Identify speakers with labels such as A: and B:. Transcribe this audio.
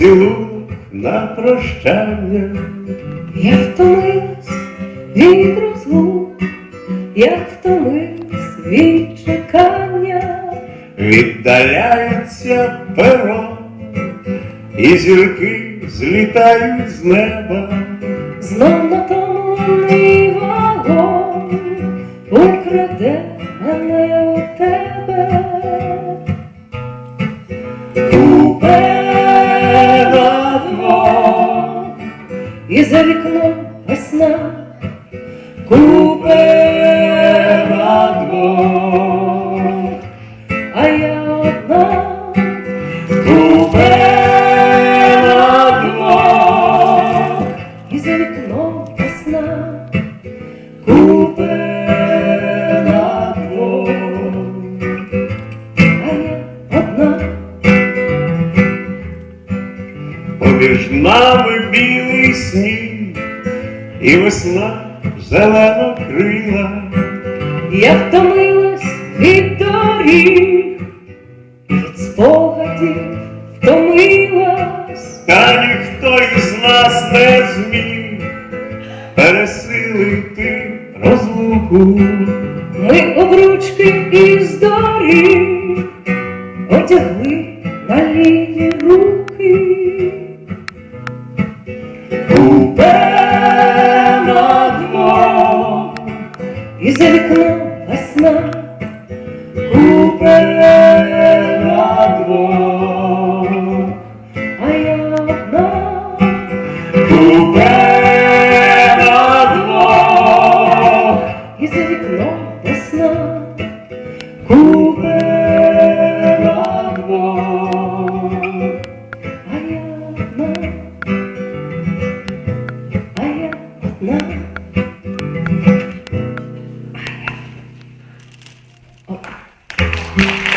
A: поцілунок на прощання.
B: Я втомилась від розлук, я втомилась від чекання,
A: Віддаляється перо, і зірки злітають з неба.
B: знов натомлений вагон украде мене у тебе. І за вікном весна, купе на двох, а я одна, купе на двох, і за вікном весна, купе.
A: Поміж нами білий сніг, і весна зелено крила.
B: Я втомилась від доріг, і від спогадів втомилась,
A: Та ніхто із нас не зміг пересилити розлуку.
B: ми обручки із доріг одягли на ліві руки. За вікном весна, купе на двох, а я одна.
A: Купе на двох,
B: І за вікном весна, купе на одна, а я одна. А я одна.